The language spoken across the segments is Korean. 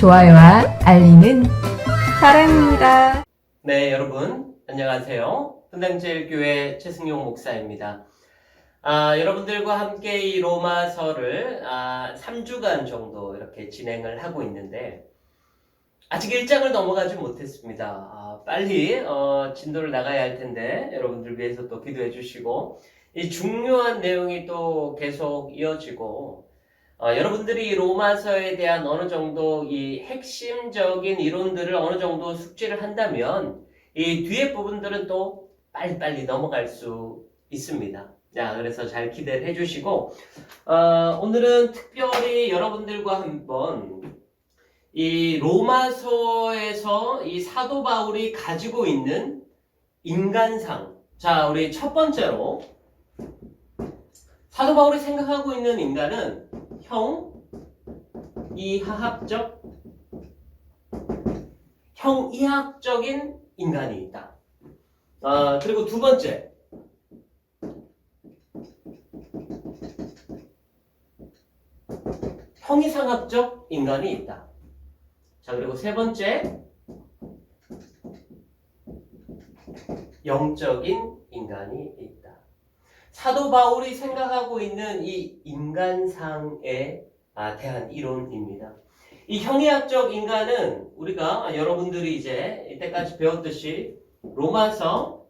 좋아요와 알림은 사랑입니다. 네, 여러분 안녕하세요. 분당제일교회 최승용 목사입니다. 아, 여러분들과 함께 이 로마서를 아, 3주간 정도 이렇게 진행을 하고 있는데 아직 1장을 넘어가지 못했습니다. 아, 빨리 어, 진도를 나가야 할 텐데 여러분들 위해서 또 기도해 주시고 이 중요한 내용이 또 계속 이어지고 어, 여러분들이 이 로마서에 대한 어느 정도 이 핵심적인 이론들을 어느 정도 숙지를 한다면 이 뒤에 부분들은 또 빨리빨리 넘어갈 수 있습니다. 자, 그래서 잘 기대를 해주시고, 어, 오늘은 특별히 여러분들과 한번 이 로마서에서 이 사도 바울이 가지고 있는 인간상. 자, 우리 첫 번째로 사도 바울이 생각하고 있는 인간은 형, 이하학적, 형 이학적인 인간이 있다. 아, 그리고 두 번째. 형이상학적 인간이 있다. 자, 그리고 세 번째. 영적인 인간이 있다. 사도 바울이 생각하고 있는 이 인간상에 아, 대한 이론입니다. 이 형이학적 인간은 우리가 여러분들이 이제 이때까지 배웠듯이 로마서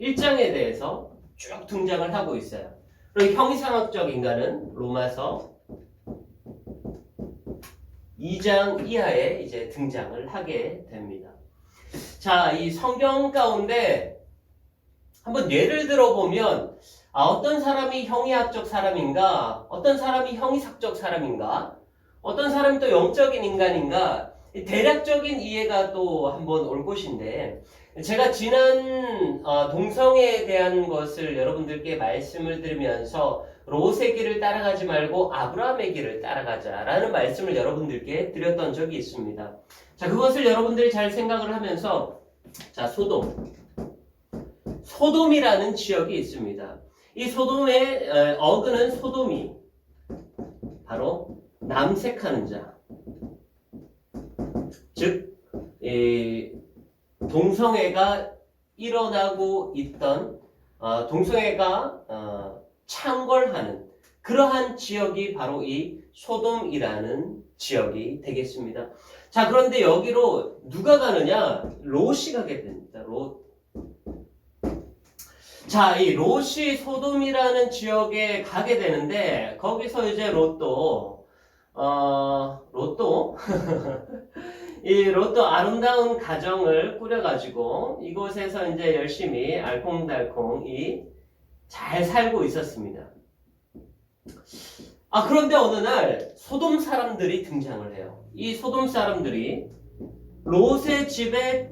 1장에 대해서 쭉 등장을 하고 있어요. 그리고 형이상학적 인간은 로마서 2장 이하에 이제 등장을 하게 됩니다. 자, 이 성경 가운데 한번 예를 들어보면 아, 어떤 사람이 형이학적 사람인가, 어떤 사람이 형이삭적 사람인가, 어떤 사람이 또 영적인 인간인가, 이 대략적인 이해가 또 한번 올 것인데, 제가 지난 어, 동성애에 대한 것을 여러분들께 말씀을 드리면서 롯의 길을 따라가지 말고 아브라함의 길을 따라가자라는 말씀을 여러분들께 드렸던 적이 있습니다. 자, 그것을 여러분들이 잘 생각을 하면서 자, 소돔. 소돔이라는 지역이 있습니다. 이 소돔의 어, 어근은 소돔이 바로 남색하는 자. 즉, 이 동성애가 일어나고 있던 어, 동성애가 어, 창궐하는 그러한 지역이 바로 이 소돔이라는 지역이 되겠습니다. 자, 그런데 여기로 누가 가느냐? 롯이 가게 됩니다. 롯. 자, 이 롯이 소돔이라는 지역에 가게 되는데 거기서 이제 롯도 어, 롯도 이 롯도 아름다운 가정을 꾸려가지고 이곳에서 이제 열심히 알콩달콩 이잘 살고 있었습니다. 아, 그런데 어느 날 소돔 사람들이 등장을 해요. 이 소돔 사람들이 롯의 집에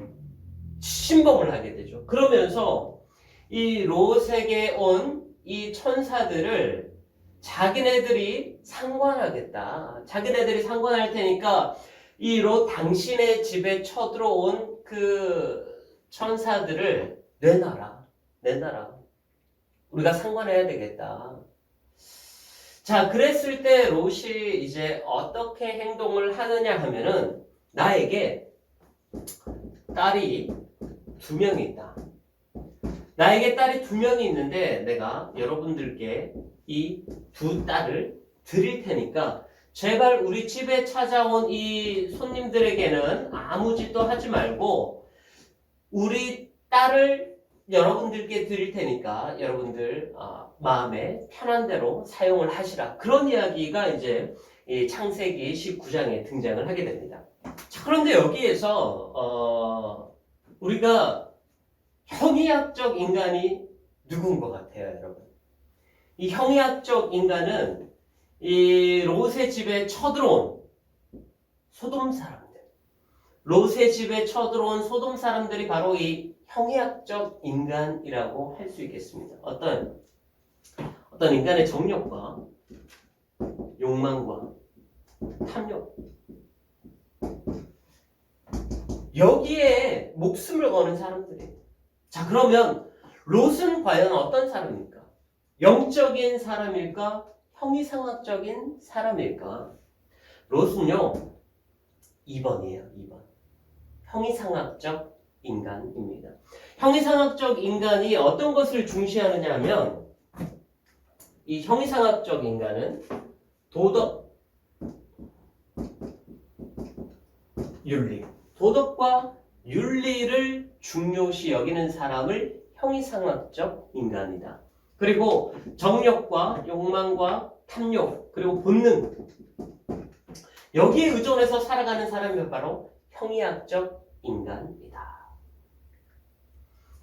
침범을 하게 되죠. 그러면서 이 롯에게 온 이 천사들을 자기네들이 상관하겠다. 자기네들이 상관할 테니까 이 롯 당신의 집에 쳐들어온 그 천사들을 내놔라. 내놔라. 우리가 상관해야 되겠다. 자, 그랬을 때 롯이 이제 어떻게 행동을 하느냐 하면은 나에게 딸이 두 명이 있다. 나에게 딸이 두 명이 있는데 내가 여러분들께 이 두 딸을 드릴 테니까 제발 우리 집에 찾아온 이 손님들에게는 아무 짓도 하지 말고 우리 딸을 여러분들께 드릴 테니까 여러분들 어, 마음에 편한 대로 사용을 하시라. 그런 이야기가 이제 이 창세기 19장에 등장을 하게 됩니다. 자, 그런데 여기에서 어, 우리가 형이학적 인간이 누군 것 같아요, 여러분? 이 형이학적 인간은 이 롯의 집에 쳐들어온 소돔 사람들. 롯의 집에 쳐들어온 소돔 사람들이 바로 이 형이학적 인간이라고 할 수 있겠습니다. 어떤 어떤 인간의 정욕과 욕망과 탐욕 여기에 목숨을 거는 사람들이에요. 자 그러면 롯은 과연 어떤 사람입니까? 영적인 사람일까? 형이상학적인 사람일까? 롯은요 2번이에요 2번 형이상학적 인간입니다 형이상학적 인간이 어떤 것을 중시하느냐 하면 이 형이상학적 인간은 도덕 윤리 도덕과 윤리를 중요시 여기는 사람을 형이상학적 인간이다. 그리고 정력과 욕망과 탐욕 그리고 본능 여기에 의존해서 살아가는 사람이 바로 형이학적 인간이다.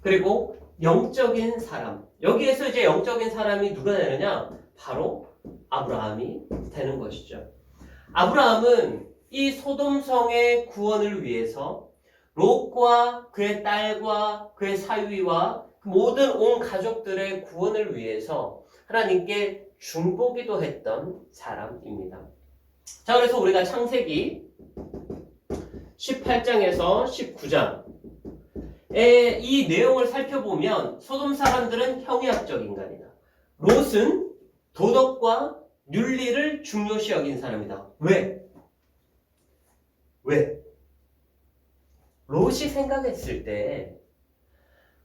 그리고 영적인 사람 여기에서 이제 영적인 사람이 누가 되느냐 바로 아브라함이 되는 것이죠. 아브라함은 이 소돔성의 구원을 위해서 롯과 그의 딸과 그의 사위와 그 모든 온 가족들의 구원을 위해서 하나님께 중보기도 했던 사람입니다. 자, 그래서 우리가 창세기 18장에서 19장 이 내용을 살펴보면 소돔 사람들은 형이학적 인간이다. 롯은 도덕과 윤리를 중요시 여긴 사람이다. 왜? 왜? 롯이 생각했을 때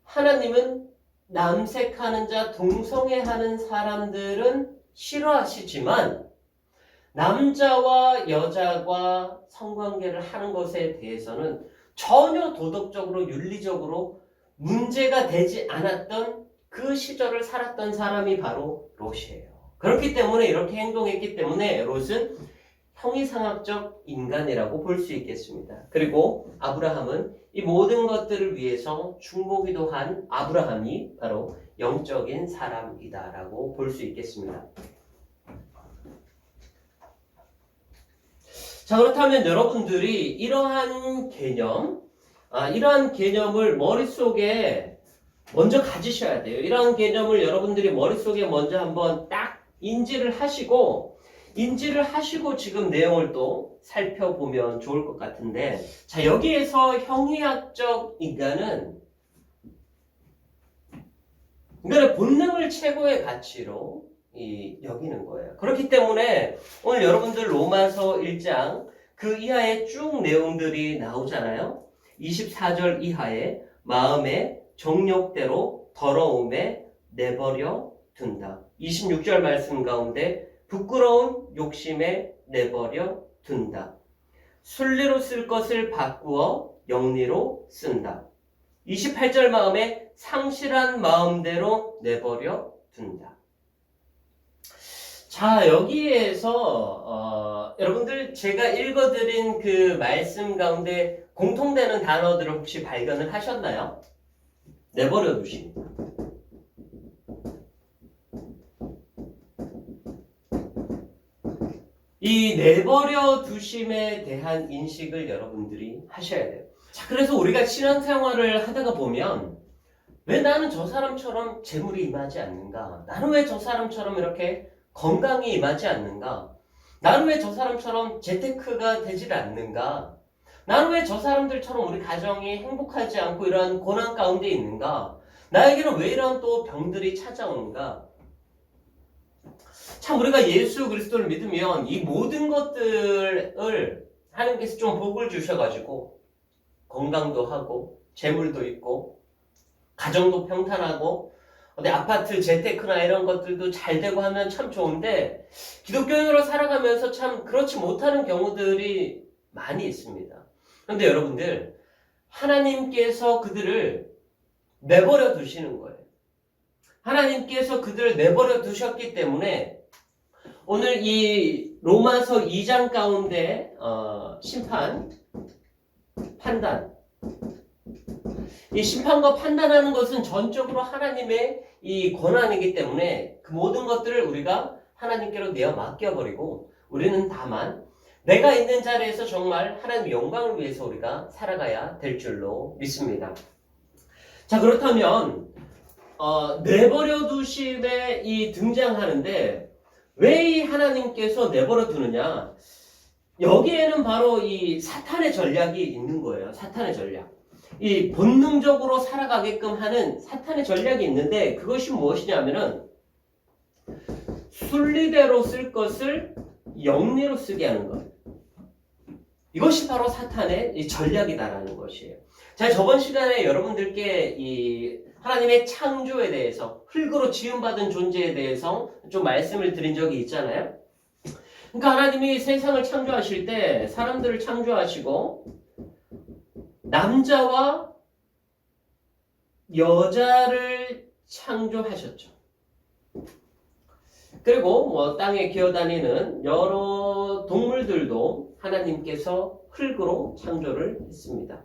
하나님은 남색하는 자, 동성애하는 사람들은 싫어하시지만 남자와 여자가 성관계를 하는 것에 대해서는 전혀 도덕적으로 윤리적으로 문제가 되지 않았던 그 시절을 살았던 사람이 바로 롯이에요. 그렇기 때문에 이렇게 행동했기 때문에 롯은 형이상학적 인간이라고 볼 수 있겠습니다. 그리고 아브라함은 이 모든 것들을 위해서 중보기도 한 아브라함이 바로 영적인 사람이다라고 볼 수 있겠습니다. 자 그렇다면 여러분들이 이러한 개념, 아, 이러한 개념을 머릿속에 먼저 가지셔야 돼요. 이러한 개념을 여러분들이 머릿속에 먼저 한번 딱 인지를 하시고 인지를 하시고 지금 내용을 또 살펴보면 좋을 것 같은데 자 여기에서 형이학적 인간은 인간의 본능을 최고의 가치로 이, 여기는 거예요. 그렇기 때문에 오늘 여러분들 로마서 1장 그 이하의 쭉 내용들이 나오잖아요. 24절 이하에 마음의 정욕대로 더러움에 내버려 둔다. 26절 말씀 가운데 부끄러운 욕심에 내버려 둔다. 순리로 쓸 것을 바꾸어 영리로 쓴다. 28절 마음에 상실한 마음대로 내버려 둔다. 자, 여기에서, 어, 여러분들 제가 읽어드린 그 말씀 가운데 공통되는 단어들을 혹시 발견을 하셨나요? 내버려 두십니다. 이 내버려 두심에 대한 인식을 여러분들이 하셔야 돼요. 자, 그래서 우리가 신앙생활을 하다가 보면 왜 나는 저 사람처럼 재물이 임하지 않는가? 나는 왜 저 사람처럼 이렇게 건강이 임하지 않는가? 나는 왜 저 사람처럼 재테크가 되질 않는가? 나는 왜 저 사람들처럼 우리 가정이 행복하지 않고 이러한 고난 가운데 있는가? 나에게는 왜 이런 또 병들이 찾아오는가? 참 우리가 예수 그리스도를 믿으면 이 모든 것들을 하나님께서 좀 복을 주셔가지고 건강도 하고 재물도 있고 가정도 평탄하고 어디 아파트 재테크나 이런 것들도 잘 되고 하면 참 좋은데 기독교인으로 살아가면서 참 그렇지 못하는 경우들이 많이 있습니다. 그런데 여러분들 하나님께서 그들을 내버려 두시는 거예요. 하나님께서 그들을 내버려 두셨기 때문에 오늘 이 로마서 2장 가운데 어, 심판, 판단, 이 심판과 판단하는 것은 전적으로 하나님의 이 권한이기 때문에 그 모든 것들을 우리가 하나님께로 내어 맡겨버리고 우리는 다만 내가 있는 자리에서 정말 하나님 영광을 위해서 우리가 살아가야 될 줄로 믿습니다. 자 그렇다면 어, 내버려 두심에 이 등장하는데 왜 이 하나님께서 내버려 두느냐? 여기에는 바로 이 사탄의 전략이 있는 거예요. 사탄의 전략. 이 본능적으로 살아가게끔 하는 사탄의 전략이 있는데 그것이 무엇이냐면은 순리대로 쓸 것을 영리로 쓰게 하는 것. 이것이 바로 사탄의 이 전략이다라는 것이에요. 자, 저번 시간에 여러분들께 이 하나님의 창조에 대해서 흙으로 지음받은 존재에 대해서 좀 말씀을 드린 적이 있잖아요. 그러니까 하나님이 세상을 창조하실 때 사람들을 창조하시고 남자와 여자를 창조하셨죠. 그리고 뭐 땅에 기어다니는 여러 동물들도 하나님께서 흙으로 창조를 했습니다.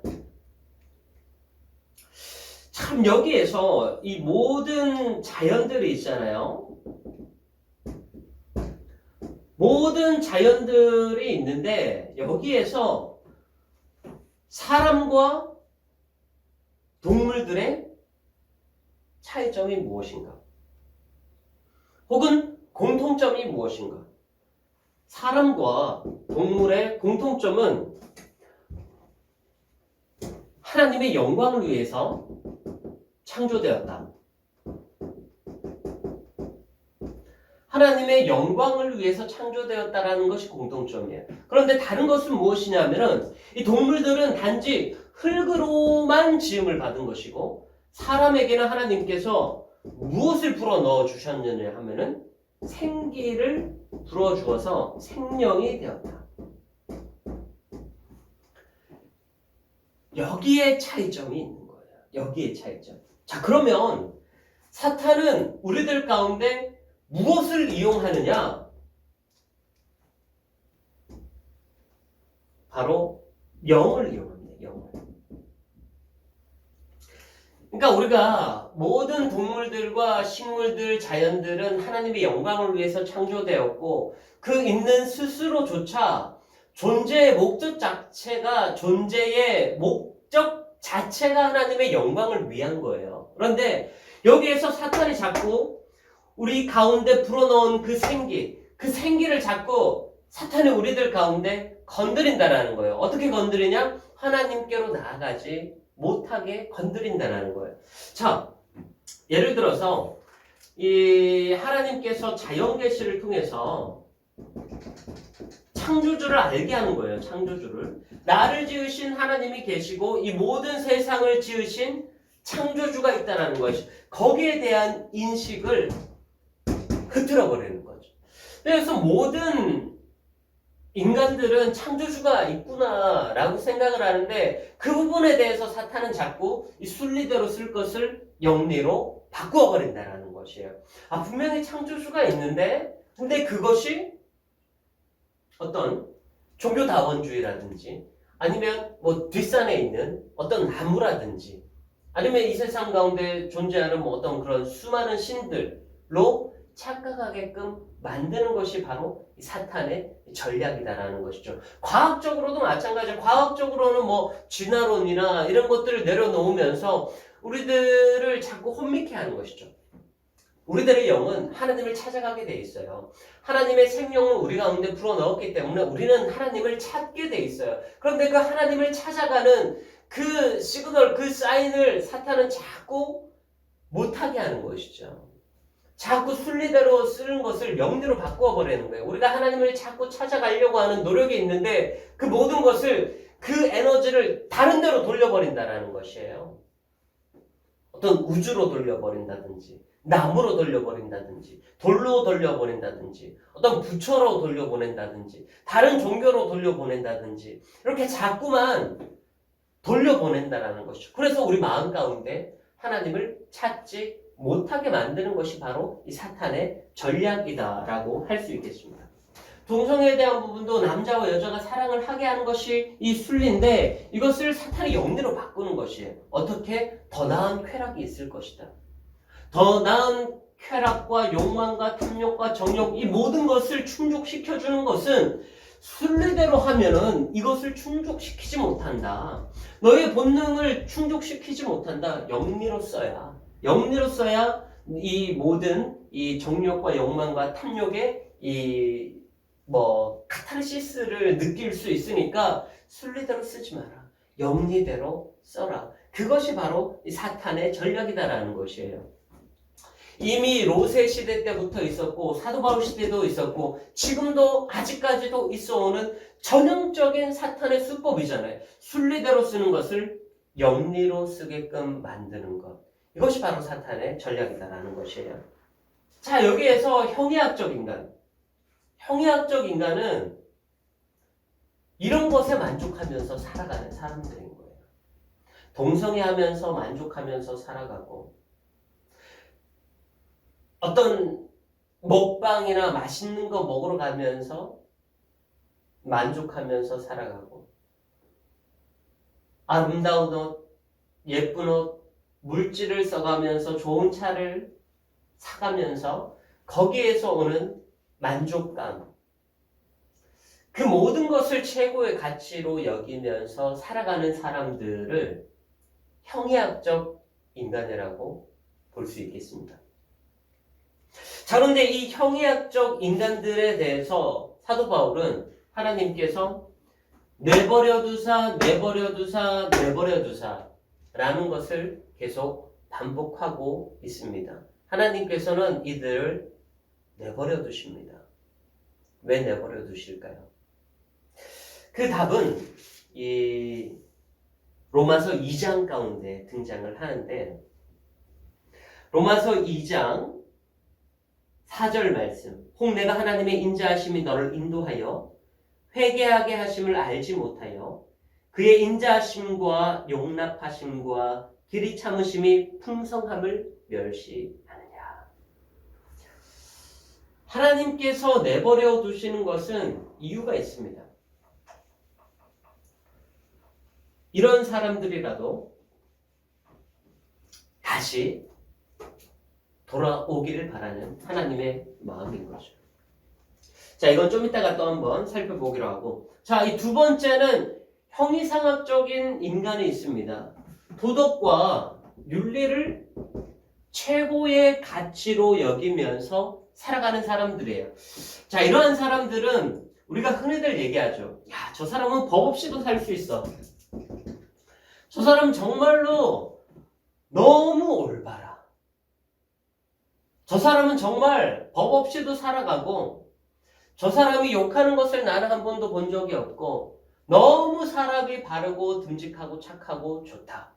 참 여기에서 이 모든 자연들이 있잖아요. 모든 자연들이 있는데 여기에서 사람과 동물들의 차이점이 무엇인가? 혹은 공통점이 무엇인가? 사람과 동물의 공통점은 하나님의 영광을 위해서 창조되었다. 하나님의 영광을 위해서 창조되었다라는 것이 공통점이에요. 그런데 다른 것은 무엇이냐면은 이 동물들은 단지 흙으로만 지음을 받은 것이고 사람에게는 하나님께서 무엇을 불어 넣어 주셨느냐 하면은 생기를 불어 주어서 생명이 되었다. 여기에 차이점이 있는 거예요. 여기에 차이점. 자, 그러면 사탄은 우리들 가운데 무엇을 이용하느냐? 바로 영을 이용합니다. 영을. 그러니까 우리가 모든 동물들과 식물들, 자연들은 하나님의 영광을 위해서 창조되었고 그 있는 스스로조차 존재의 목적 자체가 존재의 목적 자체가 하나님의 영광을 위한 거예요. 그런데 여기에서 사탄이 자꾸 우리 가운데 불어넣은 그 생기, 그 생기를 자꾸 사탄이 우리들 가운데 건드린다라는 거예요. 어떻게 건드리냐? 하나님께로 나아가지 못하게 건드린다라는 거예요. 자, 예를 들어서 이 하나님께서 자연 계시를 통해서 창조주를 알게 하는 거예요. 창조주를. 나를 지으신 하나님이 계시고 이 모든 세상을 지으신 창조주가 있다라는 것이 거기에 대한 인식을 흐트러 버리는 거죠. 그래서 모든 인간들은 창조주가 있구나라고 생각을 하는데 그 부분에 대해서 사탄은 자꾸 이 순리대로 쓸 것을 영리로 바꾸어 버린다라는 것이에요. 아 분명히 창조주가 있는데 근데 그것이 어떤 종교 다원주의라든지 아니면 뭐 뒷산에 있는 어떤 나무라든지 아니면 이 세상 가운데 존재하는 뭐 어떤 그런 수많은 신들로 착각하게끔 만드는 것이 바로 이 사탄의 전략이다라는 것이죠. 과학적으로도 마찬가지예요. 과학적으로는 뭐 진화론이나 이런 것들을 내려놓으면서 우리들을 자꾸 혼미케 하는 것이죠. 우리들의 영은 하나님을 찾아가게 돼 있어요. 하나님의 생명을 우리 가운데 불어넣었기 때문에 우리는 하나님을 찾게 돼 있어요. 그런데 그 하나님을 찾아가는 그 시그널, 그 사인을 사탄은 자꾸 못하게 하는 것이죠. 자꾸 순리대로 쓰는 것을 명리로 바꾸어 버리는 거예요. 우리가 하나님을 자꾸 찾아가려고 하는 노력이 있는데 그 모든 것을 그 에너지를 다른 데로 돌려버린다라는 것이에요. 어떤 우주로 돌려버린다든지, 나무로 돌려버린다든지, 돌로 돌려보낸다든지, 어떤 부처로 돌려보낸다든지, 다른 종교로 돌려보낸다든지, 이렇게 자꾸만 돌려보낸다라는 것이죠. 그래서 우리 마음 가운데 하나님을 찾지 못하게 만드는 것이 바로 이 사탄의 전략이다라고 할 수 있겠습니다. 동성애에 대한 부분도 남자와 여자가 사랑을 하게 하는 것이 이 순리인데 이것을 사탄의 영리로 바꾸는 것이에요. 어떻게 더 나은 쾌락이 있을 것이다. 더 나은 쾌락과 욕망과 탐욕과 정욕 이 모든 것을 충족시켜 주는 것은 순리대로 하면은 이것을 충족시키지 못한다. 너의 본능을 충족시키지 못한다. 영리로 써야 영리로 써야 이 모든 이 정욕과 욕망과 탐욕의 이 뭐 카타르시스를 느낄 수 있으니까 순리대로 쓰지 마라. 영리대로 써라. 그것이 바로 이 사탄의 전략이다라는 것이에요. 이미 로세 시대 때부터 있었고 사도 바울 시대도 있었고 지금도 아직까지도 있어오는 전형적인 사탄의 수법이잖아요. 순리대로 쓰는 것을 영리로 쓰게끔 만드는 것. 이것이 바로 사탄의 전략이다라는 것이에요. 자, 여기에서 형이학적 인간. 형이학적 인간은 이런 것에 만족하면서 살아가는 사람들인 거예요. 동성애 하면서 만족하면서 살아가고 어떤 먹방이나 맛있는 거 먹으러 가면서 만족하면서 살아가고 아름다운 옷, 예쁜 옷, 물질을 써가면서 좋은 차를 사가면서 거기에서 오는 만족감 그 모든 것을 최고의 가치로 여기면서 살아가는 사람들을 형이학적 인간이라고 볼 수 있겠습니다. 자, 그런데 이 형이학적 인간들에 대해서 사도 바울은 하나님께서 내버려 두사, 내버려 두사, 내버려 두사 라는 것을 계속 반복하고 있습니다. 하나님께서는 이들을 내버려 두십니다. 왜 내버려 두실까요? 그 답은 이 로마서 2장 가운데 등장을 하는데 로마서 2장 4절 말씀 혹 내가 하나님의 인자하심이 너를 인도하여 회개하게 하심을 알지 못하여 그의 인자하심과 용납하심과 길이 참으심이 풍성함을 멸시하느냐 하나님께서 내버려 두시는 것은 이유가 있습니다. 이런 사람들이라도 다시 돌아오기를 바라는 하나님의 마음인 거죠. 자, 이건 좀 이따가 또 한번 살펴보기로 하고. 자, 이 두 번째는 형이상학적인 인간이 있습니다. 도덕과 윤리를 최고의 가치로 여기면서 살아가는 사람들이에요. 자, 이러한 사람들은 우리가 흔히들 얘기하죠. 야, 저 사람은 법 없이도 살 수 있어. 저 사람 정말로 너무 올바라. 저 사람은 정말 법 없이도 살아가고, 저 사람이 욕하는 것을 나는 한 번도 본 적이 없고, 너무 사람이 바르고 듬직하고 착하고 좋다.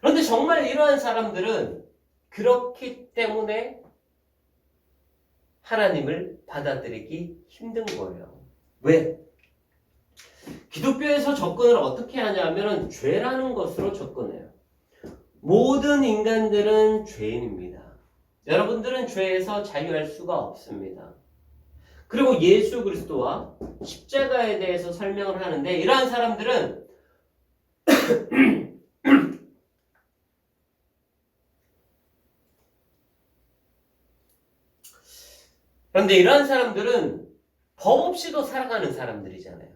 그런데 정말 이러한 사람들은 그렇기 때문에 하나님을 받아들이기 힘든 거예요. 왜? 기독교에서 접근을 어떻게 하냐면 죄라는 것으로 접근해요. 모든 인간들은 죄인입니다. 여러분들은 죄에서 자유할 수가 없습니다. 그리고 예수 그리스도와 십자가에 대해서 설명을 하는데 이러한 사람들은 그런데 이러한 사람들은 법 없이도 살아가는 사람들이잖아요.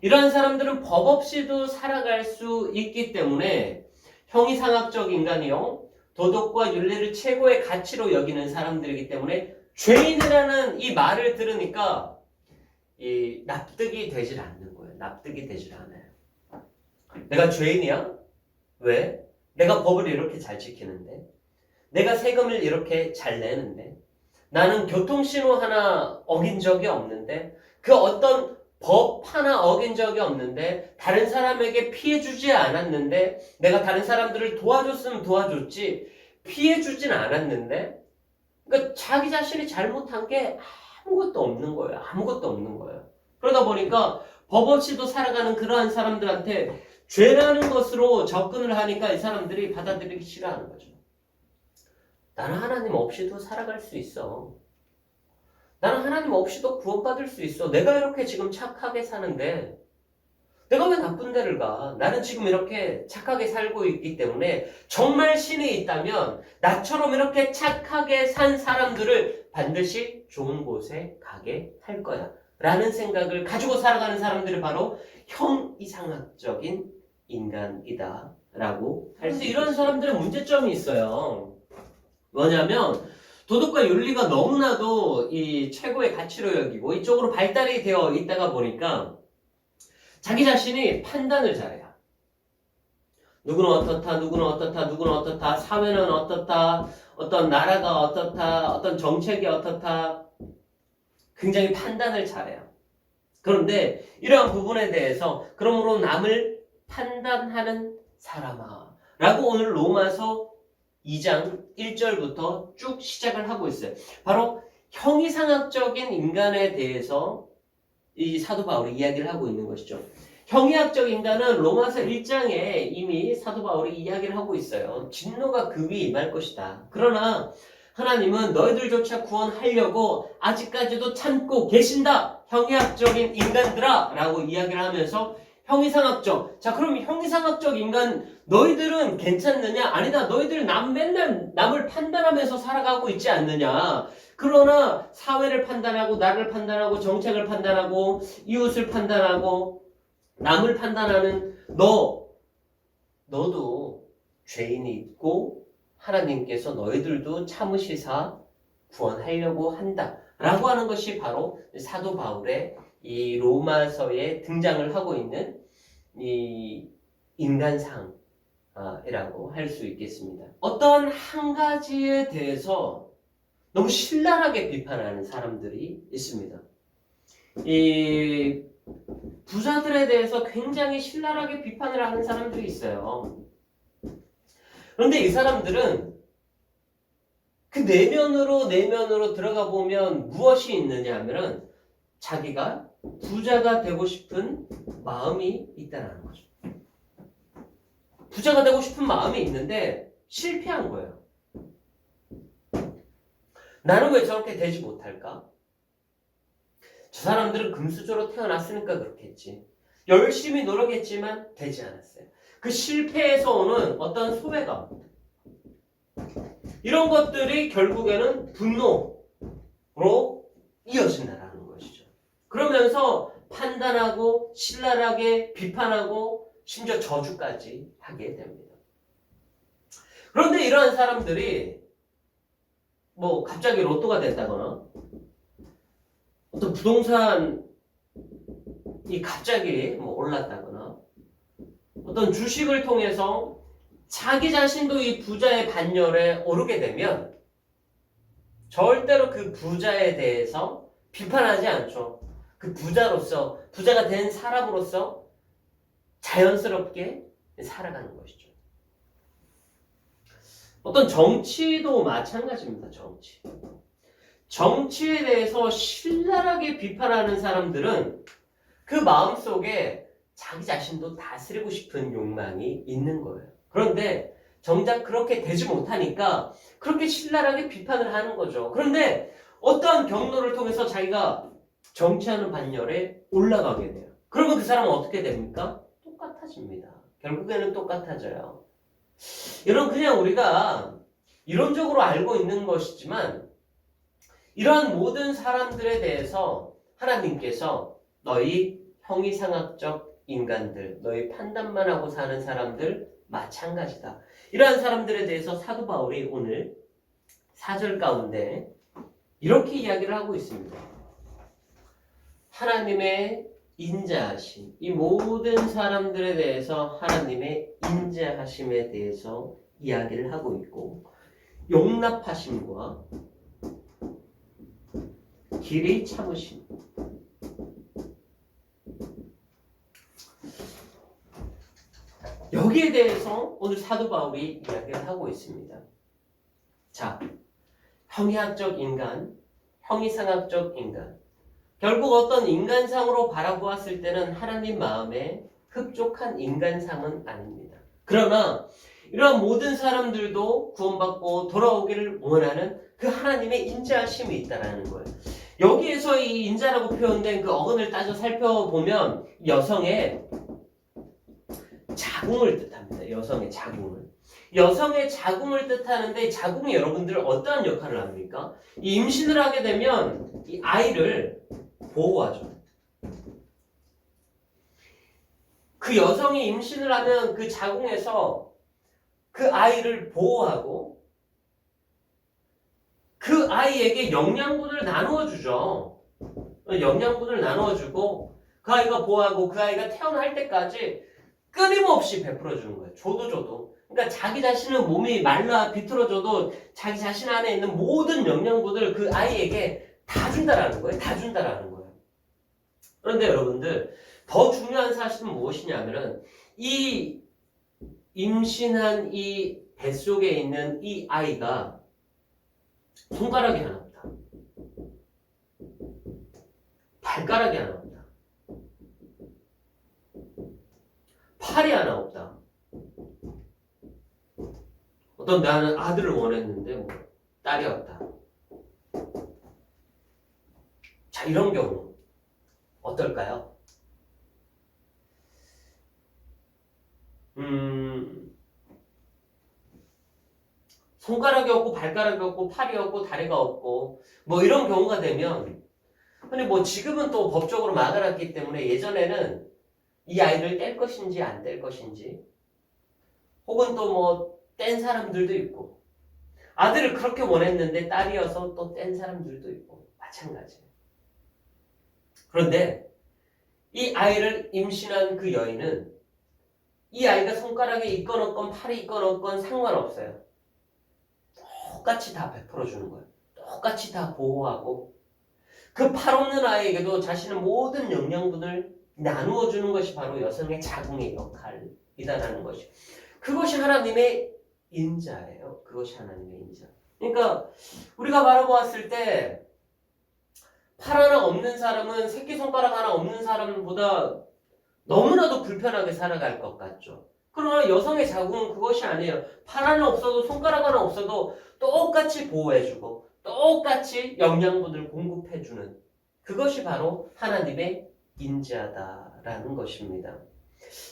이러한 사람들은 법 없이도 살아갈 수 있기 때문에 형이상학적 인간이요. 도덕과 윤리를 최고의 가치로 여기는 사람들이기 때문에 죄인이라는 이 말을 들으니까 이 납득이 되질 않는 거예요. 납득이 되질 않아요. 내가 죄인이야? 왜? 내가 법을 이렇게 잘 지키는데 내가 세금을 이렇게 잘 내는데 나는 교통신호 하나 어긴 적이 없는데 그 어떤 법 하나 어긴 적이 없는데 다른 사람에게 피해 주지 않았는데 내가 다른 사람들을 도와줬으면 도와줬지 피해 주진 않았는데 그러니까 자기 자신이 잘못한 게 아무것도 없는 거예요. 아무것도 없는 거예요. 그러다 보니까 법 없이도 살아가는 그러한 사람들한테 죄라는 것으로 접근을 하니까 이 사람들이 받아들이기 싫어하는 거죠. 나는 하나님 없이도 살아갈 수 있어. 나는 하나님 없이도 구원받을 수 있어. 내가 이렇게 지금 착하게 사는데 내가 왜 나쁜 데를 가? 나는 지금 이렇게 착하게 살고 있기 때문에 정말 신이 있다면 나처럼 이렇게 착하게 산 사람들을 반드시 좋은 곳에 가게 할 거야. 라는 생각을 가지고 살아가는 사람들이 바로 형 이상학적인 인간이다. 라고 할 수 있어요. 이런 사람들의 문제점이 있어요. 뭐냐면 도덕과 윤리가 너무나도 이 최고의 가치로 여기고 이쪽으로 발달이 되어 있다가 보니까 자기 자신이 판단을 잘해요. 누구는 어떻다, 누구는 어떻다, 누구는 어떻다, 사회는 어떻다, 어떤 나라가 어떻다, 어떤 정책이 어떻다. 굉장히 판단을 잘해요. 그런데 이러한 부분에 대해서 그러므로 남을 판단하는 사람아 라고 오늘 로마서 2장 1절부터 쭉 시작을 하고 있어요. 바로 형이상학적인 인간에 대해서 이 사도 바울이 이야기를 하고 있는 것이죠. 형이학적 인간은 로마서 1장에 이미 사도 바울이 이야기를 하고 있어요. 진노가 그 위에 임할 것이다. 그러나 하나님은 너희들조차 구원하려고 아직까지도 참고 계신다. 형이학적인 인간들아 라고 이야기를 하면서 형이상학적. 자, 그럼 형이상학적 인간 너희들은 괜찮느냐? 아니다. 너희들 남 맨날 남을 판단하면서 살아가고 있지 않느냐? 그러나 사회를 판단하고 나를 판단하고 정책을 판단하고 이웃을 판단하고 남을 판단하는 너 너도 죄인이 있고 하나님께서 너희들도 참으시사 구원하려고 한다 라고 하는 것이 바로 사도 바울의 이 로마서에 등장을 하고 있는 이 인간상이라고 할 수 있겠습니다. 어떤 한 가지에 대해서 너무 신랄하게 비판하는 사람들이 있습니다. 이 부자들에 대해서 굉장히 신랄하게 비판을 하는 사람들이 있어요. 그런데 이 사람들은 그 내면으로 내면으로 들어가 보면 무엇이 있느냐 하면은 자기가 부자가 되고 싶은 마음이 있다는 거죠. 부자가 되고 싶은 마음이 있는데 실패한 거예요. 나는 왜 저렇게 되지 못할까? 저 사람들은 금수저로 태어났으니까 그렇겠지. 열심히 노력했지만 되지 않았어요. 그 실패에서 오는 어떤 소외감. 이런 것들이 결국에는 분노로 것이죠. 그러면서 판단하고 신랄하게 비판하고 심지어 저주까지 하게 됩니다. 그런데 이러한 사람들이 뭐 갑자기 로또가 됐다거나 어떤 부동산이 갑자기 뭐 올랐다거나 어떤 주식을 통해서 자기 자신도 이 부자의 반열에 오르게 되면 절대로 그 부자에 대해서 비판하지 않죠. 그 부자로서 부자가 된 사람으로서 자연스럽게 살아가는 것이죠. 어떤 정치도 마찬가지입니다. 정치. 정치에 대해서 신랄하게 비판하는 사람들은 그 마음 속에 자기 자신도 다스리고 싶은 욕망이 있는 거예요. 그런데 정작 그렇게 되지 못하니까 그렇게 신랄하게 비판을 하는 거죠. 그런데 어떠한 경로를 통해서 자기가 정치하는 반열에 올라가게 돼요. 그러면 그 사람은 어떻게 됩니까? 똑같아집니다. 결국에는 똑같아져요. 이런 그냥 우리가 이론적으로 알고 있는 것이지만 이러한 모든 사람들에 대해서 하나님께서 너희 형이상학적 인간들, 너희 판단만 하고 사는 사람들 마찬가지다. 이러한 사람들에 대해서 사도 바울이 오늘 4절 가운데 이렇게 이야기를 하고 있습니다. 하나님의 인자하심, 이 모든 사람들에 대해서 하나님의 인자하심에 대해서 이야기를 하고 있고 용납하심과 길이 참으심. 여기에 대해서 오늘 사도 바울이 이야기를 하고 있습니다. 자, 형이학적 인간, 형이상학적 인간. 결국 어떤 인간상으로 바라보았을 때는 하나님 마음에 흡족한 인간상은 아닙니다. 그러나 이러한 모든 사람들도 구원받고 돌아오기를 원하는 그 하나님의 인자하심이 있다라는 거예요. 여기에서 이 인자라고 표현된 그 어근을 따져 살펴보면 여성의 자궁을 뜻합니다. 여성의 자궁을. 여성의 자궁을 뜻하는데 자궁이 여러분들 어떠한 역할을 합니까? 이 임신을 하게 되면 이 아이를 보호하죠. 그 여성이 임신을 하면 그 자궁에서 그 아이를 보호하고 그 아이에게 영양분을 나누어 주죠. 영양분을 나누어 주고 그 아이가 보호하고 그 아이가 태어날 때까지 끊임없이 베풀어 주는 거예요. 줘도 줘도. 그러니까 자기 자신은 몸이 말라 비틀어져도 자기 자신 안에 있는 모든 영양분을 그 아이에게 다 준다라는 거예요. 다 준다라는 거예요. 그런데 여러분들 더 중요한 사실은 무엇이냐면은 이 임신한 이 뱃속에 있는 이 아이가 손가락이 하나 없다. 발가락이 하나 없다. 팔이 하나 없다. 어떤 나는 아들을 원했는데 뭐 딸이 없다. 자 이런 경우 어떨까요? 음 손가락이 없고 발가락이 없고 팔이 없고 다리가 없고 뭐 이런 경우가 되면 근데 뭐 지금은 또 법적으로 막아놨기 때문에 예전에는 이 아이를 뗄 것인지 안 뗄 것인지 혹은 또 뭐 뗀 사람들도 있고 아들을 그렇게 원했는데 딸이어서 또 뗀 사람들도 있고 마찬가지예요. 그런데 이 아이를 임신한 그 여인은 이 아이가 손가락에 있건 없건 팔이 있건 없건 상관없어요. 똑같이 다 베풀어 주는 거예요. 똑같이 다 보호하고 그 팔 없는 아이에게도 자신의 모든 영양분을 나누어 주는 것이 바로 여성의 자궁의 역할이다라는 것이. 그것이 하나님의 인자예요. 그것이 하나님의 인자. 그러니까 우리가 바라보았을 때 팔 하나 없는 사람은 새끼 손가락 하나 없는 사람보다 너무나도 불편하게 살아갈 것 같죠. 그러나 여성의 자궁은 그것이 아니에요. 팔 하나 없어도 손가락 하나 없어도 똑같이 보호해주고 똑같이 영양분을 공급해주는 그것이 바로 하나님의 인자다라는 것입니다.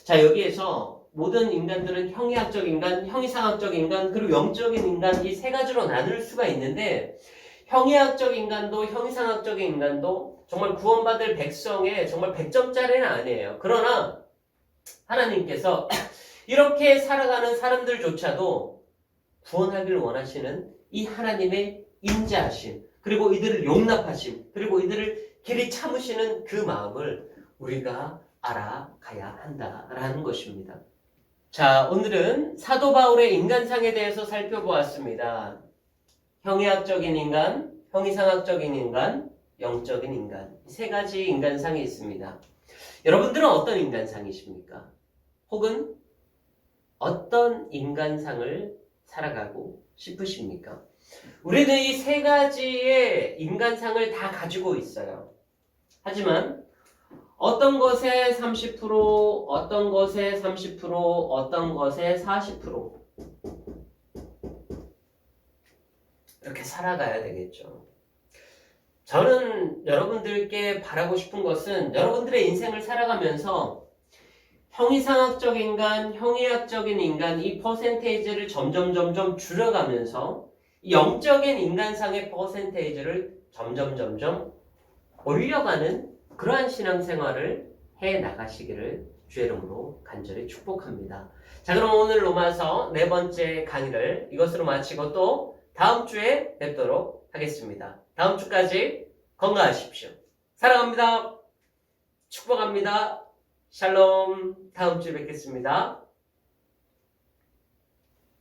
자 여기에서 모든 인간들은 형이학적 인간, 형이상학적 인간, 그리고 영적인 인간 이 세 가지로 나눌 수가 있는데 형이학적 인간도 형이상학적 인간도 정말 구원받을 백성의 정말 100점짜리는 아니에요. 그러나 하나님께서 이렇게 살아가는 사람들조차도 구원하기를 원하시는 이 하나님의 인자하심, 그리고 이들을 용납하심, 그리고 이들을 길이 참으시는 그 마음을 우리가 알아가야 한다라는 것입니다. 자, 오늘은 사도 바울의 인간상에 대해서 살펴보았습니다. 형이학적인 인간, 형이상학적인 인간, 영적인 인간. 이세 가지 인간상이 있습니다. 여러분들은 어떤 인간상이십니까? 혹은 어떤 인간상을 살아가고 싶으십니까? 우리는 이 세 가지의 인간상을 다 가지고 있어요. 하지만 어떤 것에 30%, 어떤 것에 30%, 어떤 것에 40% 이렇게 살아가야 되겠죠. 저는 여러분들께 바라고 싶은 것은 여러분들의 인생을 살아가면서 형이상학적 인간, 형이학적인 인간 이 퍼센테이지를 점점 점점 줄여가면서 이 영적인 인간상의 퍼센테이지를 점점 점점 올려가는 그러한 신앙생활을 해 나가시기를 주의 이름으로 간절히 축복합니다. 자 그럼 오늘 로마서 네 번째 강의를 이것으로 마치고 또 다음 주에 뵙도록 하겠습니다. 다음 주까지 건강하십시오. 사랑합니다. 축복합니다. 샬롬. 다음 주에 뵙겠습니다.